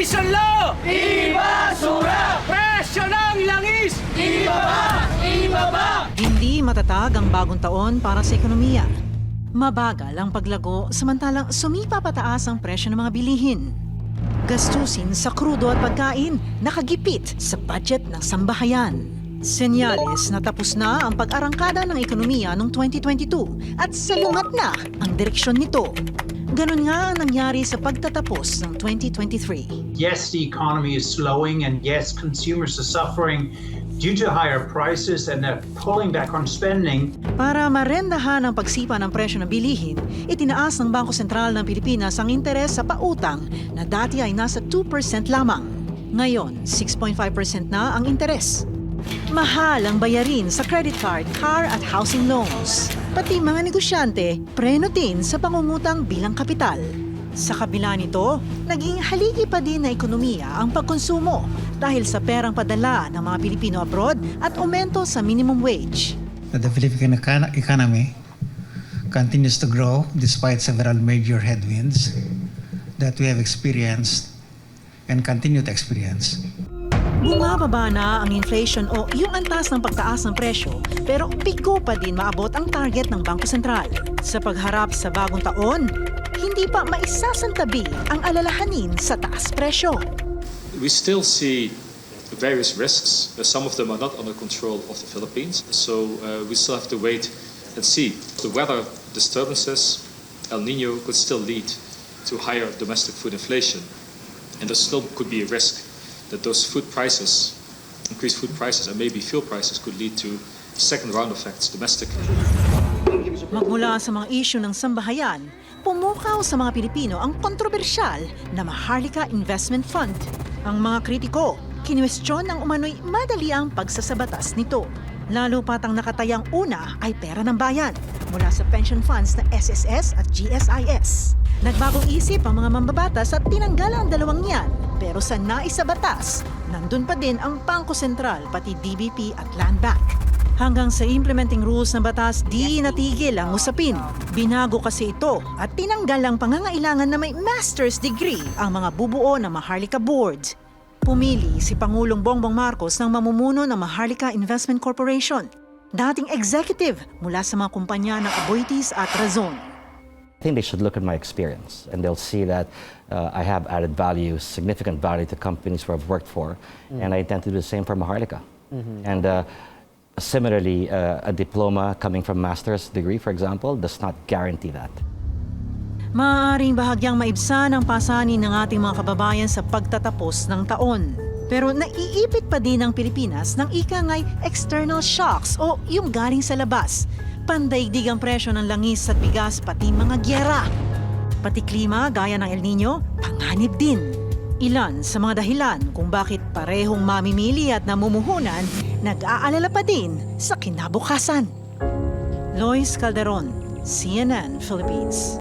Inflation law! Ibasura! Presyo ng langis! Ibaba! Ibaba! Hindi matatag ang bagong taon para sa ekonomiya. Mabagal ang paglago samantalang sumipa pataas ang presyo ng mga bilihin. Gastusin sa krudo at pagkain nakagipit sa budget ng sambahayan. Senyales na tapos na ang pag-arangkada ng ekonomiya noong 2022 at salungat na ang direksyon nito. Ganon nga ang nangyari sa pagtatapos ng 2023. yes, the economy is slowing, and yes, consumers are suffering due to higher prices and they're pulling back on spending. Para marendahan ang pagsipa ng presyo ng bilihin, itinaas ng Bangko Sentral ng Pilipinas ang interes sa pautang na dati ay nasa 2% lamang. Ngayon, 6.5% na ang interes. Mahal ang bayarin sa credit card, car at housing loans. Pati mga negosyante, preno din sa pangungutang bilang kapital. Sa kabila nito, naging haligi pa din na ekonomiya ang pagkonsumo dahil sa perang padala ng mga Pilipino abroad at aumento sa minimum wage. the Philippine econ- economy continues to grow despite several major headwinds that we have experienced and continue to experience. Bumababa na ang inflation o yung antas ng pagtaas ng presyo pero bigo pa din maabot ang target ng Bangko Sentral. Sa pagharap sa bagong taon, hindi pa maisasantabi ang alalahanin sa taas presyo. We still see various risks. Some of them are not under control of the Philippines, so uh, we still have to wait and see. The weather disturbances, El Nino, could still lead to higher domestic food inflation, and there still could be a risk that those food prices, increased food prices, and maybe fuel prices, could lead to second round effects domestically. Magmula sa mga isyu ng sambahayan, pumukaw sa mga Pilipino ang kontrobersyal na Maharlika Investment Fund. Ang mga kritiko, kinwestiyon ng umano'y madali ang pagsasabatas nito. Lalo pat ang nakatayang una ay pera ng bayan mula sa pension funds na SSS at GSIS. Nagbagong isip ang mga mambabatas at tinanggal ang dalawang yan. Pero sa naisabatas, nandun pa din ang Bangko Sentral pati DBP at Land Bank. Hanggang sa implementing rules ng batas, di natigil ang usapin. Binago kasi ito at tinanggal ang pangangailangan na may master's degree ang mga bubuo ng Maharlika Board. Pumili si Pangulong Bongbong Marcos ng mamumuno ng Maharlika Investment Corporation. Dating executive mula sa mga kumpanya ng Aboitiz at Razon. I think they should look at my experience and they'll see that uh, I have added value, significant value to companies where I've worked for, and I intend to do the same for Maharlika. And uh, similarly, uh, a diploma coming from master's degree, for example, does not guarantee that. Maaaring bahagyang maibsan ang pasanin ng ating mga kababayan sa pagtatapos ng taon. Pero naiipit pa din ang Pilipinas ng ikangay external shocks o yung galing sa labas. Pandaigdig ang presyo ng langis at bigas pati mga gyera. Pati klima gaya ng El Nino, panganib din. Ilan sa mga dahilan kung bakit parehong mamimili at namumuhunan, nag-aalala pa din sa kinabukasan. Lois Calderon, CNN Philippines.